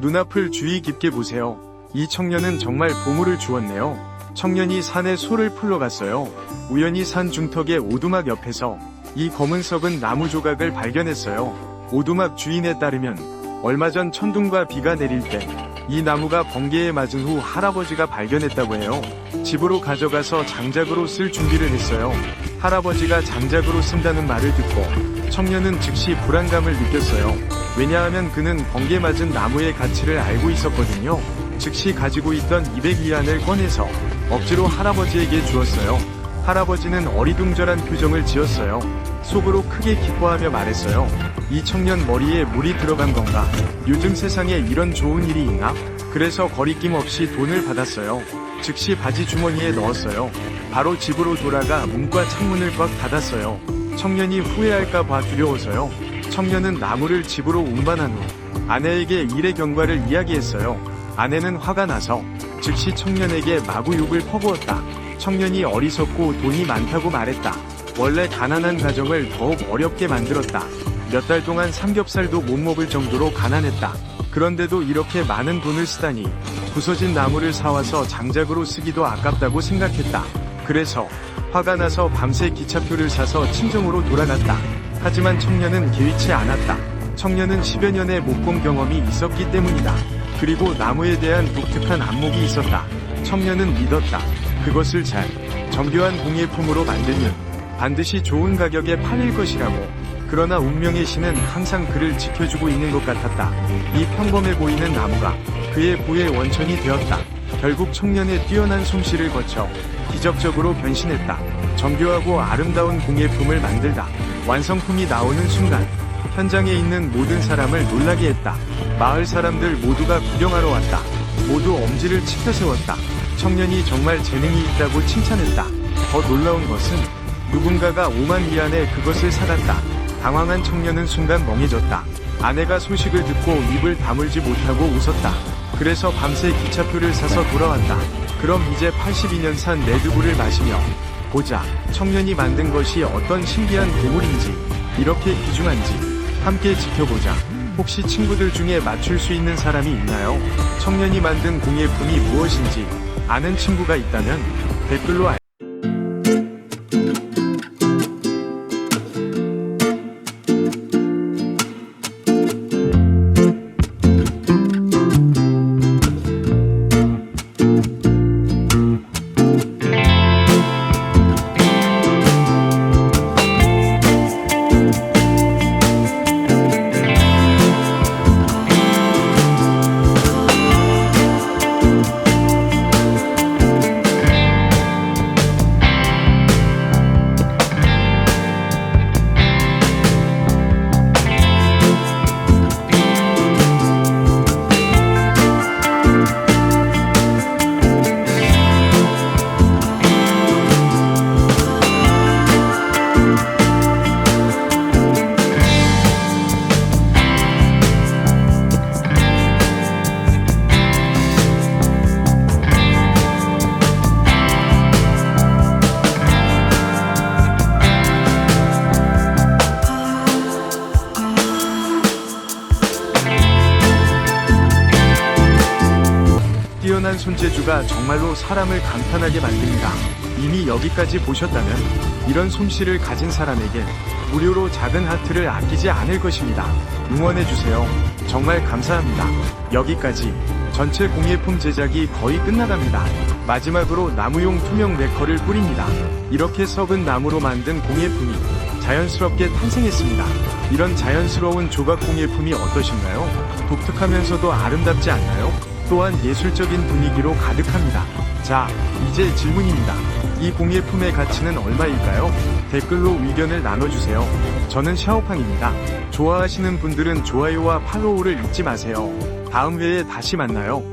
눈앞을 주의 깊게 보세요. 이 청년은 정말 보물을 주었네요. 청년이 산에 소를 풀러 갔어요. 우연히 산 중턱의 오두막 옆에서 이 검은 썩은 나무 조각을 발견했어요. 오두막 주인에 따르면 얼마 전 천둥과 비가 내릴 때 이 나무가 번개에 맞은 후 할아버지가 발견했다고 해요. 집으로 가져가서 장작으로 쓸 준비를 했어요. 할아버지가 장작으로 쓴다는 말을 듣고 청년은 즉시 불안감을 느꼈어요. 왜냐하면 그는 번개 맞은 나무의 가치를 알고 있었거든요. 즉시 가지고 있던 200위안을 꺼내서 억지로 할아버지에게 주었어요. 할아버지는 어리둥절한 표정을 지었어요. 속으로 크게 기뻐하며 말했어요. 이 청년 머리에 물이 들어간 건가? 요즘 세상에 이런 좋은 일이 있나? 그래서 거리낌 없이 돈을 받았어요. 즉시 바지 주머니에 넣었어요. 바로 집으로 돌아가 문과 창문을 꽉 닫았어요. 청년이 후회할까봐 두려워서요. 청년은 나무를 집으로 운반한 후 아내에게 일의 경과를 이야기했어요. 아내는 화가 나서 즉시 청년에게 마구 욕을 퍼부었다. 청년이 어리석고 돈이 많다고 말했다. 원래 가난한 가정을 더욱 어렵게 만들었다. 몇 달 동안 삼겹살도 못 먹을 정도로 가난했다. 그런데도 이렇게 많은 돈을 쓰다니 부서진 나무를 사와서 장작으로 쓰기도 아깝다고 생각했다. 그래서 화가 나서 밤새 기차표를 사서 친정으로 돌아갔다. 하지만 청년은 개의치 않았다. 청년은 10여 년의 목공 경험이 있었기 때문이다. 그리고 나무에 대한 독특한 안목이 있었다. 청년은 믿었다. 그것을 잘 정교한 공예품으로 만들면 반드시 좋은 가격에 팔릴 것이라고. 그러나 운명의 신은 항상 그를 지켜주고 있는 것 같았다. 이 평범해 보이는 나무가 그의 부의 원천이 되었다. 결국 청년의 뛰어난 솜씨를 거쳐 기적적으로 변신했다. 정교하고 아름다운 공예품을 만들다. 완성품이 나오는 순간 현장에 있는 모든 사람을 놀라게 했다. 마을 사람들 모두가 구경하러 왔다. 모두 엄지를 치켜 세웠다. 청년이 정말 재능이 있다고 칭찬했다. 더 놀라운 것은 누군가가 5만 위안에 그것을 사갔다. 당황한 청년은 순간 멍해졌다. 아내가 소식을 듣고 입을 다물지 못하고 웃었다. 그래서 밤새 기차표를 사서 돌아왔다. 그럼 이제 82년 산 레드불을 마시며 보자. 청년이 만든 것이 어떤 신기한 보물인지, 이렇게 귀중한지, 함께 지켜보자. 혹시 친구들 중에 맞출 수 있는 사람이 있나요? 청년이 만든 공예품이 무엇인지 아는 친구가 있다면 댓글로 알 손재주가 정말로 사람을 감탄하게 만듭니다. 이미 여기까지 보셨다면 이런 솜씨를 가진 사람에게 무료로 작은 하트를 아끼지 않을 것입니다. 응원해주세요. 정말 감사합니다. 여기까지 전체 공예품 제작이 거의 끝나갑니다. 마지막으로 나무용 투명 레커를 뿌립니다. 이렇게 썩은 나무로 만든 공예품이 자연스럽게 탄생했습니다. 이런 자연스러운 조각 공예품이 어떠신가요? 독특하면서도 아름답지 않나요? 또한 예술적인 분위기로 가득합니다. 자, 이제 질문입니다. 이 공예품의 가치는 얼마일까요? 댓글로 의견을 나눠주세요. 저는 샤오팡입니다. 좋아하시는 분들은 좋아요와 팔로우를 잊지 마세요. 다음 회에 다시 만나요.